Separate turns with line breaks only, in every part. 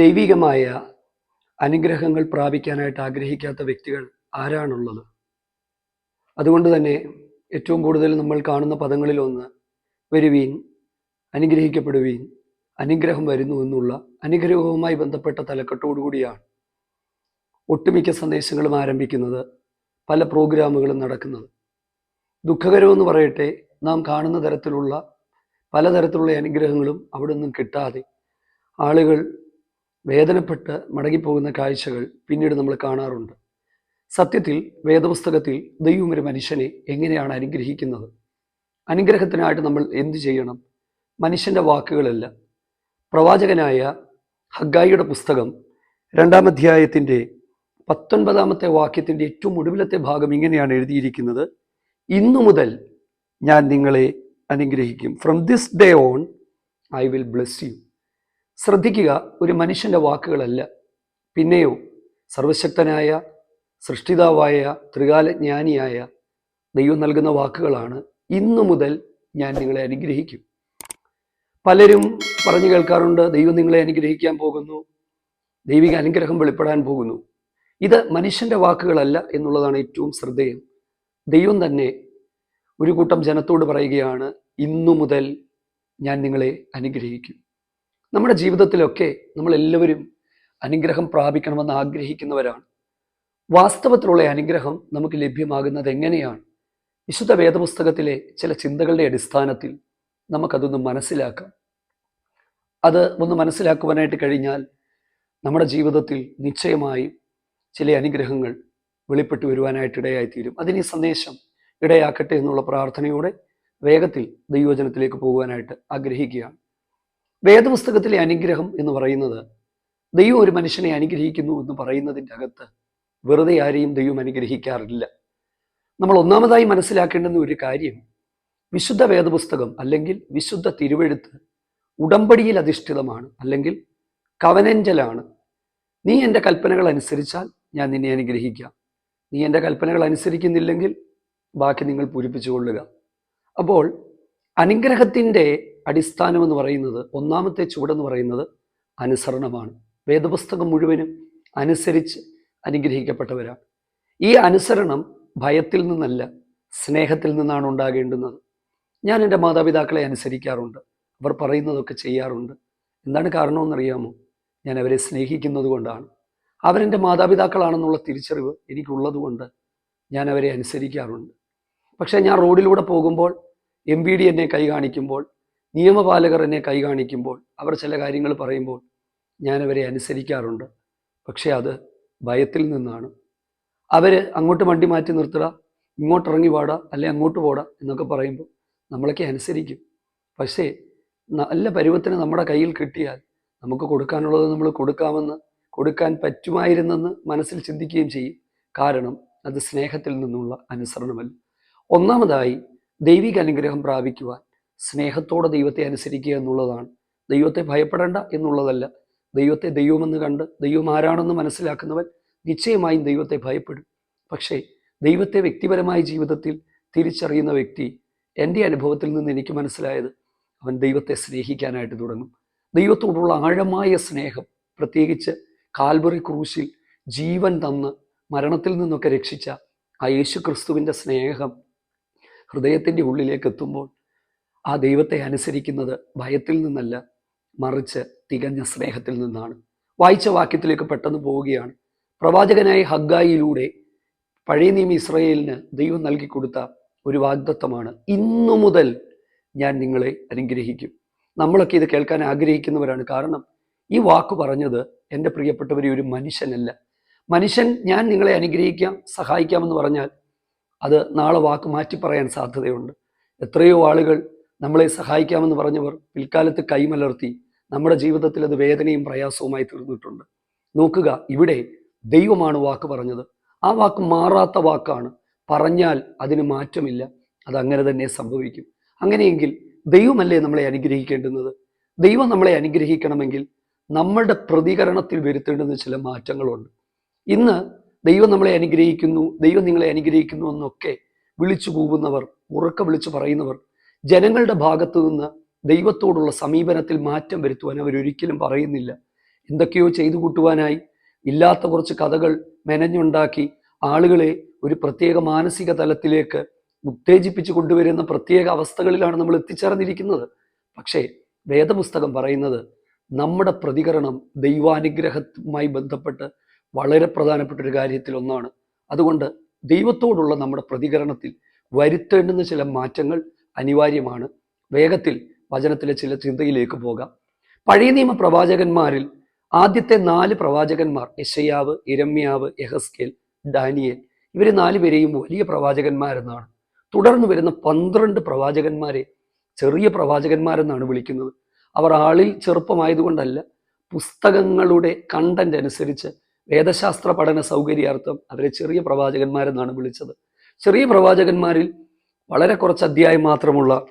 ദൈവികമായ അനുഗ്രഹങ്ങൾ പ്രാപിക്കാനായിട്ട് ആഗ്രഹിക്കാത്ത വ്യക്തികൾ ആരാണുള്ളത്? അതുകൊണ്ട് തന്നെ ഏറ്റവും കൂടുതൽ നമ്മൾ കാണുന്ന പദങ്ങളിൽ ഒന്ന് വരുവീൻ അനുഗ്രഹിക്കപ്പെടുവീൻ അനുഗ്രഹം വരുന്നു എന്നുള്ള അനുഗ്രഹവുമായി ബന്ധപ്പെട്ട തലക്കെട്ടോടുകൂടിയാണ് ഒട്ടുമിക്ക സന്ദേശങ്ങളും ആരംഭിക്കുന്നത് പല പ്രോഗ്രാമുകളും നടക്കുന്നത്. ദുഃഖകരമെന്ന് പറയട്ടെ നാം കാണുന്ന തരത്തിലുള്ള പലതരത്തിലുള്ള അനുഗ്രഹങ്ങളും അവിടെ നിന്നും കിട്ടാതെ ആളുകൾ വേദനപ്പെട്ട് മടങ്ങിപ്പോകുന്ന കാഴ്ചകൾ പിന്നീട് നമ്മൾ കാണാറുണ്ട്. സത്യത്തിൽ വേദപുസ്തകത്തിൽ ദൈവം ഒരു മനുഷ്യനെ എങ്ങനെയാണ് അനുഗ്രഹിക്കുന്നത്? അനുഗ്രഹത്തിനായിട്ട് നമ്മൾ എന്തു ചെയ്യണം? മനുഷ്യന്റെ വാക്കുകളല്ല. പ്രവാചകനായ ഹഗ്ഗായിയുടെ പുസ്തകം രണ്ടാം അധ്യായത്തിന്റെ പത്തൊൻപതാമത്തെ വാക്യത്തിന്റെ ഏറ്റവും ഒടുവിലത്തെ ഭാഗം ഇങ്ങനെയാണ് എഴുതിയിരിക്കുന്നത്. ഇന്നു മുതൽ ഞാൻ നിങ്ങളെ അനുഗ്രഹിക്കും. From this day on I will bless you ശ്രദ്ധിക്കുക ഒരു മനുഷ്യന്റെ വാക്കുകളല്ല. പിന്നെയോ സർവശക്തനായ സൃഷ്ടിതാവായ ത്രികാലജ്ഞാനിയായ ദൈവം നൽകുന്ന വാക്കുകളാണ് ഇന്നു മുതൽ ഞാൻ നിങ്ങളെ അനുഗ്രഹിക്കും. പലരും പറഞ്ഞു കേൾക്കാറുണ്ട് ദൈവം നിങ്ങളെ അനുഗ്രഹിക്കാൻ പോകുന്നു ദൈവിക അനുഗ്രഹം വെളിപ്പെടാൻ പോകുന്നു. ഇത് മനുഷ്യന്റെ വാക്കുകളല്ല എന്നുള്ളതാണ് ഏറ്റവും ശ്രദ്ധേയം. ദൈവം തന്നെ ഒരു കൂട്ടം ജനത്തോട് പറയുകയാണ് ഇന്നു മുതൽ ഞാൻ നിങ്ങളെ അനുഗ്രഹിക്കും. നമ്മുടെ ജീവിതത്തിലൊക്കെ നമ്മളെല്ലാവരും അനുഗ്രഹം പ്രാപിക്കണമെന്ന് ആഗ്രഹിക്കുന്നവരാണ്. വാസ്തവത്തിലുള്ള അനുഗ്രഹം നമുക്ക് ലഭ്യമാകുന്നത് എങ്ങനെയാണ്? വിശുദ്ധ വേദപുസ്തകത്തിലെ ചില ചിന്തകളുടെ അടിസ്ഥാനത്തിൽ നമുക്കതൊന്ന് മനസ്സിലാക്കാം. അത് ഒന്ന് മനസ്സിലാക്കുവാനായിട്ട് കഴിഞ്ഞാൽ നമ്മുടെ ജീവിതത്തിൽ നിശ്ചയമായും ചില അനുഗ്രഹങ്ങൾ വെളിപ്പെട്ടു വരുവാനായിട്ട് ഇടയായിത്തീരും. അതിന് ഈ സന്ദേശം ഇടയാക്കട്ടെ എന്നുള്ള പ്രാർത്ഥനയോടെ വേഗത്തിൽ ദൈവജനത്തിലേക്ക് പോകുവാനായിട്ട് ആഗ്രഹിക്കുകയാണ്. വേദപുസ്തകത്തിലെ അനുഗ്രഹം എന്ന് പറയുന്നത് ദൈവം ഒരു മനുഷ്യനെ അനുഗ്രഹിക്കുന്നു എന്ന് പറയുന്നതിന്റെ അകത്ത് വെറുതെ ആരെയും ദൈവം അനുഗ്രഹിക്കാറില്ല. നമ്മൾ ഒന്നാമതായി മനസ്സിലാക്കേണ്ടുന്ന ഒരു കാര്യം വിശുദ്ധ വേദപുസ്തകം അല്ലെങ്കിൽ വിശുദ്ധ തിരുവെഴുത്ത് ഉടമ്പടിയിൽ അധിഷ്ഠിതമാണ് അല്ലെങ്കിൽ കവനഞ്ചലാണ്. നീ എന്റെ കൽപ്പനകൾ അനുസരിച്ചാൽ ഞാൻ നിന്നെ അനുഗ്രഹിക്കാം. നീ എന്റെ കൽപ്പനകൾ അനുസരിക്കുന്നില്ലെങ്കിൽ ബാക്കി നിങ്ങൾ പൂരിപ്പിച്ചു കൊള്ളുക. അപ്പോൾ അനുഗ്രഹത്തിന്റെ അടിസ്ഥാനം എന്ന് പറയുന്നത് ഒന്നാമത്തെ ചുവടെന്ന് പറയുന്നത് അനുസരണമാണ്. വേദപുസ്തകം മുഴുവനും അനുസരിച്ച് അനുഗ്രഹിക്കപ്പെട്ടവരാണ്. ഈ അനുസരണം ഭയത്തിൽ നിന്നല്ല സ്നേഹത്തിൽ നിന്നാണ് ഉണ്ടാകേണ്ടുന്നത്. ഞാൻ എന്റെ മാതാപിതാക്കളെ അനുസരിക്കാറുണ്ട്. അവർ പറയുന്നതൊക്കെ ചെയ്യാറുണ്ട്. എന്താണ് കാരണമെന്നറിയാമോ? ഞാൻ അവരെ സ്നേഹിക്കുന്നത് കൊണ്ടാണ്. അവരെന്റെ മാതാപിതാക്കളാണെന്നുള്ള തിരിച്ചറിവ് എനിക്കുള്ളത് കൊണ്ട് ഞാൻ അവരെ അനുസരിക്കാറുണ്ട്. പക്ഷേ ഞാൻ റോഡിലൂടെ പോകുമ്പോൾ എം ഡി എന്നെ കൈ കാണിക്കുമ്പോൾ നിയമപാലകർ എന്നെ കൈ കാണിക്കുമ്പോൾ അവർ ചില കാര്യങ്ങൾ പറയുമ്പോൾ ഞാൻ അവരെ അനുസരിക്കാറുണ്ട്. പക്ഷേ അത് ഭയത്തിൽ നിന്നാണ്. അവർ അങ്ങോട്ട് വണ്ടി മാറ്റി നിർത്തുക ഇങ്ങോട്ട് ഇറങ്ങി പാടാ അല്ലെ അങ്ങോട്ട് പോടാ എന്നൊക്കെ പറയുമ്പോൾ നമ്മളൊക്കെ അനുസരിക്കും. പക്ഷേ നല്ല പരുവത്തിന് നമ്മുടെ കയ്യിൽ കിട്ടിയാൽ നമുക്ക് കൊടുക്കാനുള്ളത് നമ്മൾ കൊടുക്കാമെന്ന് കൊടുക്കാൻ പറ്റുമായിരുന്നെന്ന് മനസ്സിൽ ചിന്തിക്കുകയും ചെയ്യും. കാരണം അത് സ്നേഹത്തിൽ നിന്നുള്ള അനുസരണമല്ല. ഒന്നാമതായി ദൈവിക അനുഗ്രഹം പ്രാപിക്കുവാൻ സ്നേഹത്തോടെ ദൈവത്തെ അനുസരിക്കുക എന്നുള്ളതാണ്. ദൈവത്തെ ഭയപ്പെടേണ്ട എന്നുള്ളതല്ല. ദൈവത്തെ ദൈവമെന്ന് കണ്ട് ദൈവം ആരാണെന്ന് മനസ്സിലാക്കുന്നവൻ നിശ്ചയമായും ദൈവത്തെ ഭയപ്പെടും. പക്ഷേ ദൈവത്തെ വ്യക്തിപരമായ ജീവിതത്തിൽ തിരിച്ചറിയുന്ന വ്യക്തി എന്റെ അനുഭവത്തിൽ നിന്ന് എനിക്ക് മനസ്സിലായത് അവൻ ദൈവത്തെ സ്നേഹിക്കാനായിട്ട് തുടങ്ങും. ദൈവത്തോടുള്ള ആഴമായ സ്നേഹം പ്രത്യേകിച്ച് കാൽബറി ക്രൂശിൽ ജീവൻ തന്ന് മരണത്തിൽ നിന്നൊക്കെ രക്ഷിച്ച ആ യേശു ക്രിസ്തുവിന്റെ സ്നേഹം ഹൃദയത്തിന്റെ ഉള്ളിലേക്ക് എത്തുമ്പോൾ ആ ദൈവത്തെ അനുസരിക്കുന്നത് ഭയത്തിൽ നിന്നല്ല മറിച്ച് തികഞ്ഞ സ്നേഹത്തിൽ നിന്നാണ്. വായിച്ച വാക്യത്തിലേക്ക് പെട്ടെന്ന് പോവുകയാണ്. പ്രവാചകനായ ഹഗ്ഗായിലൂടെ പഴയ നിയമ ഇസ്രയേലിന് ദൈവം നൽകി കൊടുത്ത ഒരു വാഗ്ദത്വമാണ് ഇന്നു മുതൽ ഞാൻ നിങ്ങളെ അനുഗ്രഹിക്കും. നമ്മളൊക്കെ ഇത് കേൾക്കാൻ ആഗ്രഹിക്കുന്നവരാണ്. കാരണം ഈ വാക്ക് പറഞ്ഞത് എന്റെ പ്രിയപ്പെട്ടവരെ ഒരു മനുഷ്യനല്ല. മനുഷ്യൻ ഞാൻ നിങ്ങളെ അനുഗ്രഹിക്കാം സഹായിക്കാമെന്ന് പറഞ്ഞാൽ അത് നാളെ വാക്ക് മാറ്റി പറയാൻ സാധ്യതയുണ്ട്. എത്രയോ ആളുകൾ നമ്മളെ സഹായിക്കാമെന്ന് പറഞ്ഞവർ പിൽക്കാലത്ത് കൈമലർത്തി നമ്മുടെ ജീവിതത്തിൽ അത് വേദനയും പ്രയാസവുമായി തീർന്നിട്ടുണ്ട്. നോക്കുക ഇവിടെ ദൈവമാണ് വാക്ക് പറഞ്ഞത്. ആ വാക്ക് മാറാത്ത വാക്കാണ്. പറഞ്ഞാൽ അതിന് മാറ്റമില്ല. അത് അങ്ങനെ തന്നെ സംഭവിക്കും. അങ്ങനെയെങ്കിൽ ദൈവമല്ലേ നമ്മളെ അനുഗ്രഹിക്കേണ്ടുന്നത്? ദൈവം നമ്മളെ അനുഗ്രഹിക്കണമെങ്കിൽ നമ്മളുടെ പ്രതികരണത്തിൽ വരുത്തേണ്ടുന്ന ചില മാറ്റങ്ങളുണ്ട്. ഇന്ന് ദൈവം നമ്മളെ അനുഗ്രഹിക്കുന്നു ദൈവം നിങ്ങളെ അനുഗ്രഹിക്കുന്നു എന്നൊക്കെ വിളിച്ചു കൂവുന്നവർ ഉറക്ക വിളിച്ചു പറയുന്നവർ ജനങ്ങളുടെ ഭാഗത്തു നിന്ന് ദൈവത്തോടുള്ള സമീപനത്തിൽ മാറ്റം വരുത്തുവാൻ അവരൊരിക്കലും പറയുന്നില്ല. എന്തൊക്കെയോ ചെയ്തു കൂട്ടുവാനായി ഇല്ലാത്ത കുറച്ച് കഥകൾ മെനഞ്ഞുണ്ടാക്കി ആളുകളെ ഒരു പ്രത്യേക മാനസിക തലത്തിലേക്ക് ഉത്തേജിപ്പിച്ചു കൊണ്ടുവരുന്ന പ്രത്യേക അവസ്ഥകളിലാണ് നമ്മൾ എത്തിച്ചേർന്നിരിക്കുന്നത്. പക്ഷേ വേദപുസ്തകം പറയുന്നത് നമ്മുടെ പ്രതികരണം ദൈവാനുഗ്രഹവുമായി ബന്ധപ്പെട്ട് വളരെ പ്രധാനപ്പെട്ട ഒരു കാര്യത്തിൽ ഒന്നാണ്. അതുകൊണ്ട് ദൈവത്തോടുള്ള നമ്മുടെ പ്രതികരണത്തിൽ വരുത്തേണ്ടുന്ന ചില മാറ്റങ്ങൾ അനിവാര്യമാണ്. വേഗത്തിൽ വചനത്തിലെ ചില ചിന്തയിലേക്ക് പോകാം. പഴയ നിയമ പ്രവാചകന്മാരിൽ ആദ്യത്തെ നാല് പ്രവാചകന്മാർ യശയാവ് ഇരമ്യാവ് യഹസ്കേൽ ഡാനിയൽ ഇവർ നാലുപേരെയും വലിയ പ്രവാചകന്മാരെന്നാണ്. തുടർന്ന് വരുന്ന പന്ത്രണ്ട് പ്രവാചകന്മാരെ ചെറിയ പ്രവാചകന്മാരെന്നാണ് വിളിക്കുന്നത്. അവർ ആളിൽ ചെറുപ്പമായതുകൊണ്ടല്ല പുസ്തകങ്ങളുടെ കണ്ടന്റ് അനുസരിച്ച് വേദശാസ്ത്ര പഠന സൗകര്യാർത്ഥം അവരെ ചെറിയ പ്രവാചകന്മാരെന്നാണ് വിളിച്ചത്. ചെറിയ പ്രവാചകന്മാരിൽ വളരെ കുറച്ച് അധ്യായം മാത്രമുള്ള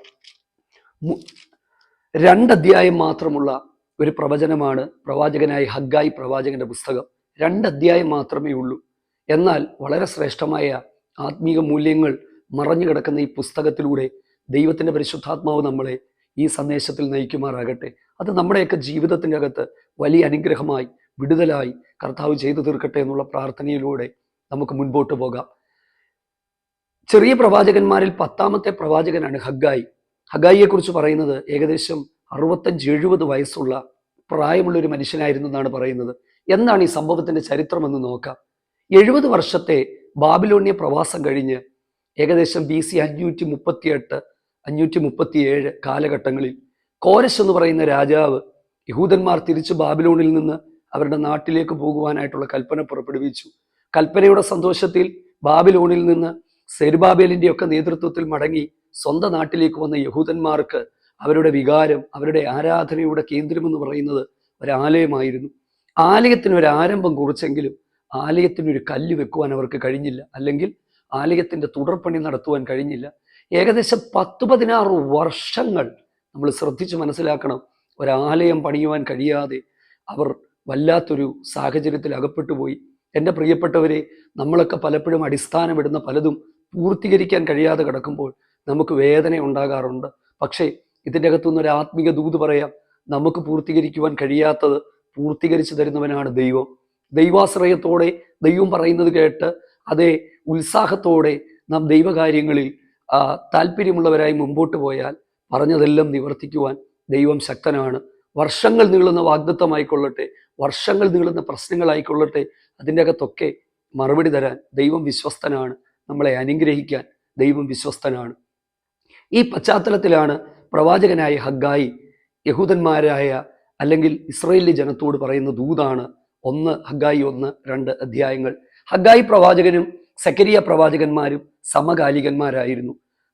രണ്ടധ്യായം മാത്രമുള്ള ഒരു പ്രവചനമാണ് പ്രവാചകനായ ഹഗ്ഗായി പ്രവാചകന്റെ പുസ്തകം. രണ്ട് അധ്യായം മാത്രമേ ഉള്ളൂ. എന്നാൽ വളരെ ശ്രേഷ്ഠമായ ആത്മീക മൂല്യങ്ങൾ മറഞ്ഞു കിടക്കുന്ന ഈ പുസ്തകത്തിലൂടെ ദൈവത്തിന്റെ പരിശുദ്ധാത്മാവ് നമ്മളെ ഈ സന്ദേശത്തിൽ നയിക്കുമാറാകട്ടെ. അത് നമ്മുടെയൊക്കെ ജീവിതത്തിന്റെ അകത്ത് വലിയ അനുഗ്രഹമായി വിടുതലായി കർത്താവ് ചെയ്തു തീർക്കട്ടെ എന്നുള്ള പ്രാർത്ഥനയിലൂടെ നമുക്ക് മുൻപോട്ട് പോകാം. ചെറിയ പ്രവാചകന്മാരിൽ പത്താമത്തെ പ്രവാചകനാണ് ഹഗായി ഹഗായിയെക്കുറിച്ച് പറയുന്നത് ഏകദേശം അറുപത്തഞ്ച് എഴുപത് വയസ്സുള്ള പ്രായമുള്ള ഒരു മനുഷ്യനായിരുന്നു എന്നാണ് പറയുന്നത്. എന്താണ് ഈ സംഭവത്തിന്റെ ചരിത്രം എന്ന് നോക്കാം. എഴുപത് വർഷത്തെ ബാബിലോണിയ പ്രവാസം കഴിഞ്ഞ് ഏകദേശം ബി സി അഞ്ഞൂറ്റി മുപ്പത്തിയെട്ട് അഞ്ഞൂറ്റി മുപ്പത്തിയേഴ് കാലഘട്ടങ്ങളിൽ കോരശ് എന്ന് പറയുന്ന രാജാവ് യഹൂദന്മാർ തിരിച്ച് ബാബിലോണിൽ നിന്ന് അവരുടെ നാട്ടിലേക്ക് പോകുവാനായിട്ടുള്ള കൽപ്പന പുറപ്പെടുവിച്ചു. കൽപ്പനയുടെ സന്തോഷത്തിൽ ബാബിലോണിൽ നിന്ന് സെരുബാബേലിന്റെ ഒക്കെ നേതൃത്വത്തിൽ മടങ്ങി സ്വന്തം നാട്ടിലേക്ക് വന്ന യഹൂദന്മാർക്ക് അവരുടെ വികാരം അവരുടെ ആരാധനയുടെ കേന്ദ്രമെന്ന് പറയുന്നത് ഒരാലയമായിരുന്നു ആലയത്തിന് ഒരു ആരംഭം കുറിച്ചെങ്കിലും ആലയത്തിന് ഒരു കല്ല് വെക്കുവാൻ അവർക്ക് കഴിഞ്ഞില്ല. അല്ലെങ്കിൽ ആലയത്തിന്റെ തുടർപ്പണി നടത്തുവാൻ കഴിഞ്ഞില്ല. ഏകദേശം പത്ത് പതിനാറ് വർഷങ്ങൾ നമ്മൾ ശ്രദ്ധിച്ച് മനസ്സിലാക്കണം ഒരാലയം പണിയുവാൻ കഴിയാതെ അവർ വല്ലാത്തൊരു സാഹചര്യത്തിൽ അകപ്പെട്ടു പോയി എന്റെ പ്രിയപ്പെട്ടവരെ നമ്മളൊക്കെ പലപ്പോഴും അടിസ്ഥാനമിടുന്ന പലതും പൂർത്തീകരിക്കാൻ കഴിയാതെ കിടക്കുമ്പോൾ നമുക്ക് വേദന ഉണ്ടാകാറുണ്ട്. പക്ഷേ ഇതിന്റെ അകത്തുനിന്ന് ഒരു ആത്മീക ദൂത് പറയാം നമുക്ക് പൂർത്തീകരിക്കുവാൻ കഴിയാത്തത് പൂർത്തീകരിച്ചു തരുന്നവനാണ് ദൈവം. ദൈവാശ്രയത്തോടെ ദൈവം പറയുന്നത് കേട്ട് അതേ ഉത്സാഹത്തോടെ നാം ദൈവകാര്യങ്ങളിൽ താല്പര്യമുള്ളവരായി മുമ്പോട്ട് പോയാൽ പറഞ്ഞതെല്ലാം നിവർത്തിക്കുവാൻ ദൈവം ശക്തനാണ്. വർഷങ്ങൾ നീളുന്ന വാഗ്ദത്തമായിക്കൊള്ളട്ടെ വർഷങ്ങൾ നീളുന്ന പ്രശ്നങ്ങളായിക്കൊള്ളട്ടെ അതിന്റെ അകത്തൊക്കെ മറുപടി തരാൻ ദൈവം വിശ്വസ്തനാണ്. നമ്മളെ അനുഗ്രഹിക്കാൻ ദൈവം വിശ്വസ്തനാണ്. ഈ പശ്ചാത്തലത്തിലാണ് പ്രവാചകനായ ഹഗ്ഗായി യഹൂദന്മാരായ അല്ലെങ്കിൽ ഇസ്രയേലി ജനത്തോട് പറയുന്ന ദൂതാണ് ഒന്ന് ഹഗ്ഗായി ഒന്ന് രണ്ട് അധ്യായങ്ങൾ. ഹഗ്ഗായി പ്രവാചകനും സക്കരിയ പ്രവാചകന്മാരും സമകാലികന്മാരായിരുന്നു.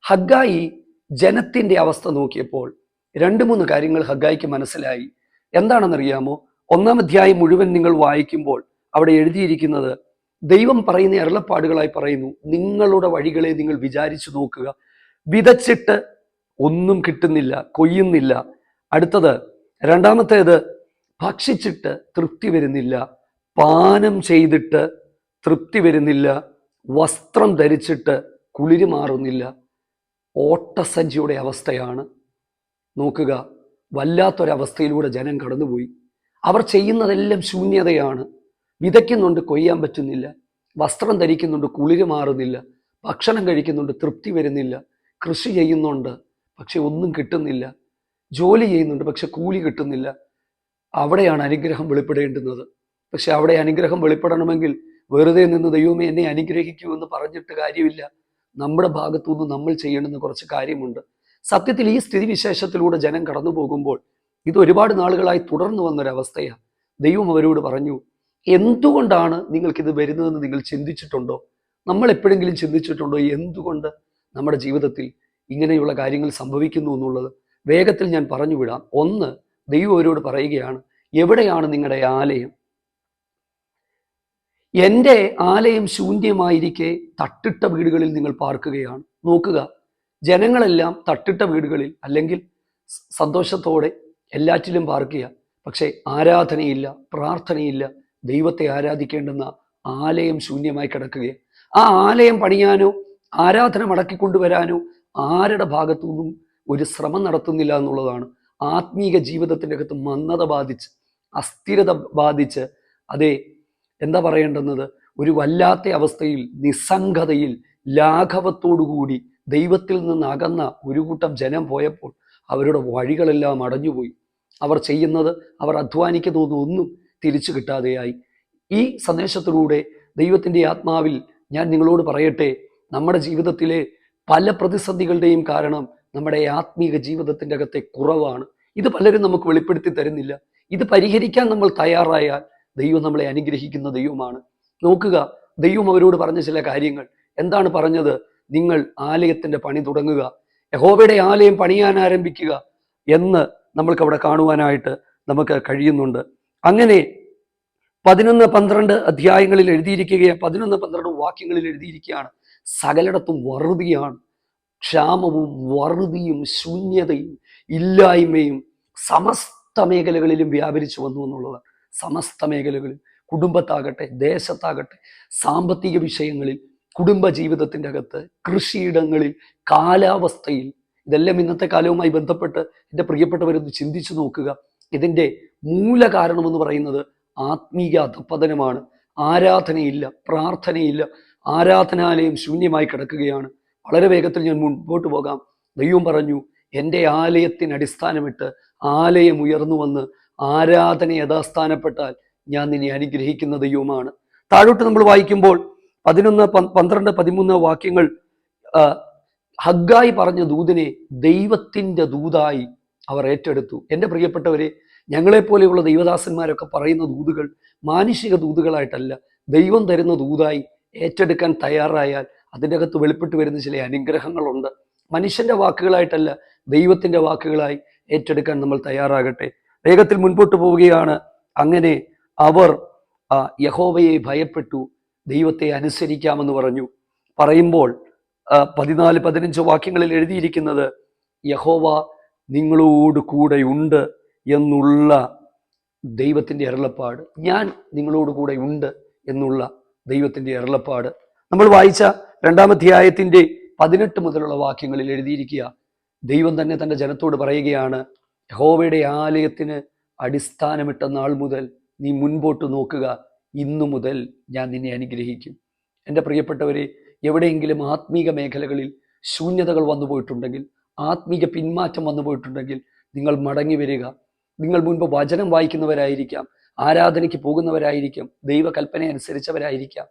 ഹഗ്ഗായി ജനത്തിന്റെ അവസ്ഥ നോക്കിയപ്പോൾ രണ്ട് മൂന്ന് കാര്യങ്ങൾ ഹഗ്ഗായിക്ക് മനസ്സിലായി. എന്താണെന്നറിയാമോ? ഒന്നാം അധ്യായം മുഴുവൻ നിങ്ങൾ വായിക്കുമ്പോൾ അവിടെ എഴുതിയിരിക്കുന്നത് ദൈവം പറയുന്ന അരുളപ്പാടുകളായി പറയുന്നു നിങ്ങളുടെ വഴികളെ നിങ്ങൾ വിചാരിച്ചു നോക്കുക. വിതച്ചിട്ട് ഒന്നും കിട്ടുന്നില്ല കൊയ്യുന്നില്ല. അടുത്തത് രണ്ടാമത്തേത് ഭക്ഷിച്ചിട്ട് തൃപ്തി വരുന്നില്ല. പാനം ചെയ്തിട്ട് തൃപ്തി വരുന്നില്ല. വസ്ത്രം ധരിച്ചിട്ട് കുളിര് മാറുന്നില്ല. ഓട്ടസഞ്ചിയുടെ അവസ്ഥയാണ്. നോക്കുക വല്ലാത്തൊരവസ്ഥയിലൂടെ ജനം കടന്നുപോയി. അവർ ചെയ്യുന്നതെല്ലാം ശൂന്യതയാണ്. വിതയ്ക്കുന്നുണ്ട് കൊയ്യാൻ പറ്റുന്നില്ല. വസ്ത്രം ധരിക്കുന്നുണ്ട് കുളിര് മാറുന്നില്ല. ഭക്ഷണം കഴിക്കുന്നുണ്ട് തൃപ്തി വരുന്നില്ല. കൃഷി ചെയ്യുന്നുണ്ട് പക്ഷെ ഒന്നും കിട്ടുന്നില്ല. ജോലി ചെയ്യുന്നുണ്ട് പക്ഷെ കൂലി കിട്ടുന്നില്ല. അവിടെയാണ് അനുഗ്രഹം വെളിപ്പെടേണ്ടുന്നത്. പക്ഷെ അവിടെ അനുഗ്രഹം വെളിപ്പെടണമെങ്കിൽ വെറുതെ നിന്ന് ദൈവമേ എന്നെ അനുഗ്രഹിക്കൂ എന്ന് പറഞ്ഞിട്ട് കാര്യമില്ല. നമ്മുടെ ഭാഗത്തു നിന്ന് നമ്മൾ ചെയ്യണമെന്ന് കുറച്ച് കാര്യമുണ്ട്. സത്യത്തിൽ ഈ സ്ഥിതിവിശേഷത്തിലൂടെ ജനം കടന്നു പോകുമ്പോൾ ഇത് ഒരുപാട് നാളുകളായി തുടർന്നു വന്നൊരവസ്ഥയാണ്. ദൈവം അവരോട് പറഞ്ഞു എന്തുകൊണ്ടാണ് നിങ്ങൾക്കിത് വരുന്നതെന്ന് നിങ്ങൾ ചിന്തിച്ചിട്ടുണ്ടോ? നമ്മൾ എപ്പോഴെങ്കിലും ചിന്തിച്ചിട്ടുണ്ടോ എന്തുകൊണ്ട് നമ്മുടെ ജീവിതത്തിൽ ഇങ്ങനെയുള്ള കാര്യങ്ങൾ സംഭവിക്കുന്നു എന്നുള്ളത്? വേഗത്തിൽ ഞാൻ പറഞ്ഞു വിടാം. ഒന്ന് ദൈവം അവരോട് പറയുകയാണ് എവിടെയാണ് നിങ്ങളുടെ ആലയം? എന്റെ ആലയം ശൂന്യമായിരിക്കെ തട്ടിട്ട വീടുകളിൽ നിങ്ങൾ പാർക്കുകയാണ്. നോക്കുക ജനങ്ങളെല്ലാം തട്ടിട്ട വീടുകളിൽ അല്ലെങ്കിൽ സന്തോഷത്തോടെ എല്ലാറ്റിലും പാർക്കുക പക്ഷേ ആരാധനയില്ല പ്രാർത്ഥനയില്ല ദൈവത്തെ ആരാധിക്കേണ്ടുന്ന ആലയം ശൂന്യമായി കിടക്കുകയാണ് ആ ആലയം പണിയാനോ ആരാധന മടക്കിക്കൊണ്ടുവരാനോ ആരുടെ ഭാഗത്തു നിന്നും ഒരു ശ്രമം നടത്തുന്നില്ല എന്നുള്ളതാണ്. ആത്മീക ജീവിതത്തിന്റെ അകത്ത് മന്ദത ബാധിച്ച് അസ്ഥിരത ബാധിച്ച് അതെ എന്താ പറയേണ്ടുന്നത്? ഒരു വല്ലാത്ത അവസ്ഥയിൽ നിസ്സംഗതയിൽ ലാഘവത്തോടുകൂടി ദൈവത്തിൽ നിന്ന് അകന്ന ഒരു കൂട്ടം ജനം പോയപ്പോൾ അവരുടെ വഴികളെല്ലാം അടഞ്ഞുപോയി. അവർ ചെയ്യുന്നത് അവർ അധ്വാനിക്കുന്നത് ഒന്നും തിരിച്ചു കിട്ടാതെയായി. ഈ സന്ദേശത്തിലൂടെ ദൈവത്തിന്റെ ആത്മാവിൽ ഞാൻ നിങ്ങളോട് പറയട്ടെ നമ്മുടെ ജീവിതത്തിലെ പല പ്രതിസന്ധികളുടെയും കാരണം നമ്മുടെ ആത്മീക ജീവിതത്തിന്റെ അകത്തെ കുറവാണ്. ഇത് പലരും നമുക്ക് വെളിപ്പെടുത്തി തരുന്നില്ല. ഇത് പരിഹരിക്കാൻ നമ്മൾ തയ്യാറായാൽ ദൈവം നമ്മളെ അനുഗ്രഹിക്കുന്ന ദൈവമാണ്. നോക്കുക ദൈവം അവരോട് പറഞ്ഞ ചില കാര്യങ്ങൾ. എന്താണ് പറഞ്ഞത്? നിങ്ങൾ ആലയത്തിന്റെ പണി തുടങ്ങുക യഹോബയുടെ ആലയം പണിയാൻ ആരംഭിക്കുക എന്ന് നമ്മൾക്ക് അവിടെ കാണുവാനായിട്ട് നമുക്ക് കഴിയുന്നുണ്ട്. അങ്ങനെ പതിനൊന്ന് പന്ത്രണ്ട് അധ്യായങ്ങളിൽ എഴുതിയിരിക്കുകയാണ്. പതിനൊന്ന് പന്ത്രണ്ട് വാക്യങ്ങളിൽ എഴുതിയിരിക്കുകയാണ്. സകലയിടത്തും വറുതിയാണ്. ക്ഷാമവും വറുതിയും ശൂന്യതയും ഇല്ലായ്മയും സമസ്ത മേഖലകളിലും വ്യാപരിച്ചു വന്നു എന്നുള്ളത്. സമസ്ത മേഖലകളിൽ കുടുംബത്താകട്ടെ ദേശത്താകട്ടെ സാമ്പത്തിക വിഷയങ്ങളിൽ കുടുംബ ജീവിതത്തിന്റെ അകത്ത് കൃഷിയിടങ്ങളിൽ കാലാവസ്ഥയിൽ ഇതെല്ലാം ഇന്നത്തെ കാലവുമായി ബന്ധപ്പെട്ട് എന്റെ പ്രിയപ്പെട്ടവരൊന്ന് ചിന്തിച്ചു നോക്കുക. ഇതിന്റെ മൂല കാരണമെന്ന് പറയുന്നത് ആത്മീയ അധപ്പതനമാണ് ആരാധനയില്ല പ്രാർത്ഥനയില്ല. ആരാധനാലയം ശൂന്യമായി കിടക്കുകയാണ്. വളരെ വേഗത്തിൽ ഞാൻ മുൻപോട്ട് പോകാം. ദൈവം പറഞ്ഞു എന്റെ ആലയത്തിന് അടിസ്ഥാനമിട്ട് ആലയം ഉയർന്നു വന്ന് ആരാധന യഥാസ്ഥാനപ്പെട്ടാൽ ഞാൻ നിന്നെ അനുഗ്രഹിക്കുന്ന ദൈവമാണ്. താഴോട്ട് നമ്മൾ വായിക്കുമ്പോൾ പതിനൊന്ന് പന്ത്രണ്ട് പതിമൂന്ന് വാക്യങ്ങൾ ഹഗ്ഗായി പറഞ്ഞ ദൂതിനെ ദൈവത്തിന്റെ ദൂതായി അവർ ഏറ്റെടുത്തു. എന്റെ പ്രിയപ്പെട്ടവരെ ഞങ്ങളെപ്പോലെയുള്ള ദൈവദാസന്മാരൊക്കെ പറയുന്ന ദൂതുകൾ മാനുഷിക ദൂതുകളായിട്ടല്ല ദൈവം തരുന്ന ദൂതായി ഏറ്റെടുക്കാൻ തയ്യാറായാൽ അതിന്റെ അകത്ത് വെളിപ്പെട്ട് വരുന്ന ചില അനുഗ്രഹങ്ങളുണ്ട്. മനുഷ്യന്റെ വാക്കുകളായിട്ടല്ല ദൈവത്തിന്റെ വാക്കുകളായി ഏറ്റെടുക്കാൻ നമ്മൾ തയ്യാറാകട്ടെ. വേഗത്തിൽ മുൻപോട്ട് പോവുകയാണ്. അങ്ങനെ അവർ യഹോവയെ ഭയപ്പെട്ടു ദൈവത്തെ അനുസരിക്കാമെന്ന് പറഞ്ഞു. പറയുമ്പോൾ പതിനാല് പതിനഞ്ച് വാക്യങ്ങളിൽ എഴുതിയിരിക്കുന്നത് യഹോവ നിങ്ങളോട് കൂടെ ഉണ്ട് എന്നുള്ള ദൈവത്തിന്റെ അരുളപ്പാട് ഞാൻ നിങ്ങളോട് കൂടെ ഉണ്ട് എന്നുള്ള ദൈവത്തിന്റെ അരുളപ്പാട്. നമ്മൾ വായിച്ച രണ്ടാമധ്യായത്തിന്റെ പതിനെട്ട് മുതലുള്ള വാക്യങ്ങളിൽ എഴുതിയിരിക്കുക ദൈവം തന്നെ തന്റെ ജനത്തോട് പറയുകയാണ് യഹോവയുടെ ആലയത്തിന് അടിസ്ഥാനമിട്ട നാൾ മുതൽ നീ മുൻപോട്ട് നോക്കുക ഇന്നു മുതൽ ഞാൻ നിന്നെ അനുഗ്രഹിക്കും. എന്റെ പ്രിയപ്പെട്ടവരെ എവിടെയെങ്കിലും ആത്മീക മേഖലകളിൽ ശൂന്യതകൾ വന്നു പോയിട്ടുണ്ടെങ്കിൽ ആത്മീക പിന്മാറ്റം വന്നു പോയിട്ടുണ്ടെങ്കിൽ നിങ്ങൾ മടങ്ങി വരിക. നിങ്ങൾ മുൻപ് വചനം വായിക്കുന്നവരായിരിക്കാം ആരാധനയ്ക്ക് പോകുന്നവരായിരിക്കാം ദൈവകൽപ്പന അനുസരിച്ചവരായിരിക്കാം.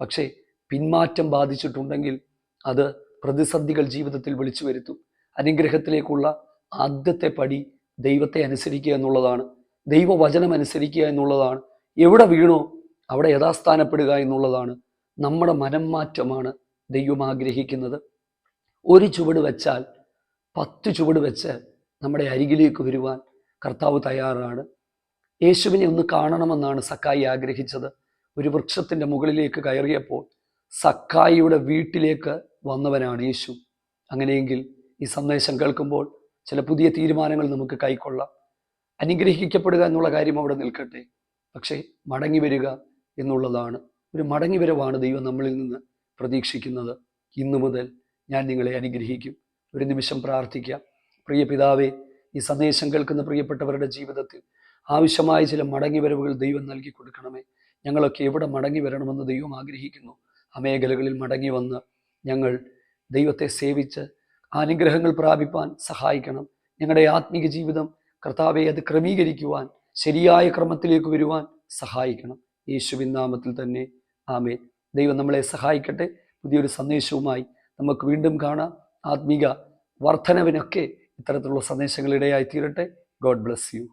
പക്ഷേ പിന്മാറ്റം ബാധിച്ചിട്ടുണ്ടെങ്കിൽ അത് പ്രതിസന്ധികൾ ജീവിതത്തിൽ വിളിച്ചു വരുത്തും. അനുഗ്രഹത്തിലേക്കുള്ള ആദ്യത്തെ പടി ദൈവത്തെ അനുസരിക്കുക എന്നുള്ളതാണ്. ദൈവവചനം അനുസരിക്കുക എന്നുള്ളതാണ്. എവിടെ വീണോ അവിടെ യഥാസ്ഥാനപ്പെടുക എന്നുള്ളതാണ് നമ്മുടെ മനം മാറ്റമാണ് ദൈവം ആഗ്രഹിക്കുന്നത്. ഒരു ചുവട് വെച്ചാൽ പത്ത് ചുവട് വെച്ച് നമ്മുടെ അരികിലേക്ക് വരുവാൻ കർത്താവ് തയ്യാറാണ്. യേശുവിനെ ഒന്ന് കാണണമെന്നാണ് സക്കായി ആഗ്രഹിച്ചത്. ഒരു വൃക്ഷത്തിന്റെ മുകളിലേക്ക് കയറിയപ്പോൾ സക്കായിയുടെ വീട്ടിലേക്ക് വന്നവനാണ് യേശു. അങ്ങനെയെങ്കിൽ ഈ സന്ദേശം കേൾക്കുമ്പോൾ ചില പുതിയ തീരുമാനങ്ങൾ നമുക്ക് കൈക്കൊള്ളാം. അനുഗ്രഹിക്കപ്പെടുക എന്നുള്ള കാര്യം അവിടെ നിൽക്കട്ടെ. പക്ഷേ മടങ്ങി വരിക എന്നുള്ളതാണ്. ഒരു മടങ്ങി വരവാണ് ദൈവം നമ്മളിൽ നിന്ന് പ്രതീക്ഷിക്കുന്നത്. ഇന്നു മുതൽ ഞാൻ നിങ്ങളെ അനുഗ്രഹിക്കും. ഒരു നിമിഷം പ്രാർത്ഥിക്കാം. പ്രിയ പിതാവേ ഈ സന്ദേശം കേൾക്കുന്ന പ്രിയപ്പെട്ടവരുടെ ജീവിതത്തിൽ ആവശ്യമായ ചില മടങ്ങിവരവുകൾ ദൈവം നൽകി കൊടുക്കണമേ. ഞങ്ങളൊക്കെ എവിടെ മടങ്ങി വരണമെന്ന് ദൈവം ആഗ്രഹിക്കുന്നു. ആ മേഖലകളിൽ മടങ്ങി വന്ന് ഞങ്ങൾ ദൈവത്തെ സേവിച്ച് അനുഗ്രഹങ്ങൾ പ്രാപിപ്പാൻ സഹായിക്കണം. ഞങ്ങളുടെ ആത്മീക ജീവിതം കർത്താവെ അത് ക്രമീകരിക്കുവാൻ ശരിയായ ക്രമത്തിലേക്ക് വരുവാൻ സഹായിക്കണം. യേശുവിൻ നാമത്തിൽ തന്നെ. ആമേ ദൈവം നമ്മളെ സഹായിക്കട്ടെ. പുതിയൊരു സന്ദേശവുമായി നമുക്ക് വീണ്ടും കാണാം. ആത്മീക വർധനവിനൊക്കെ ഇത്തരത്തിലുള്ള സന്ദേശങ്ങൾ ഇടയായി തീരട്ടെ ഗോഡ് ബ്ലെസ് യു.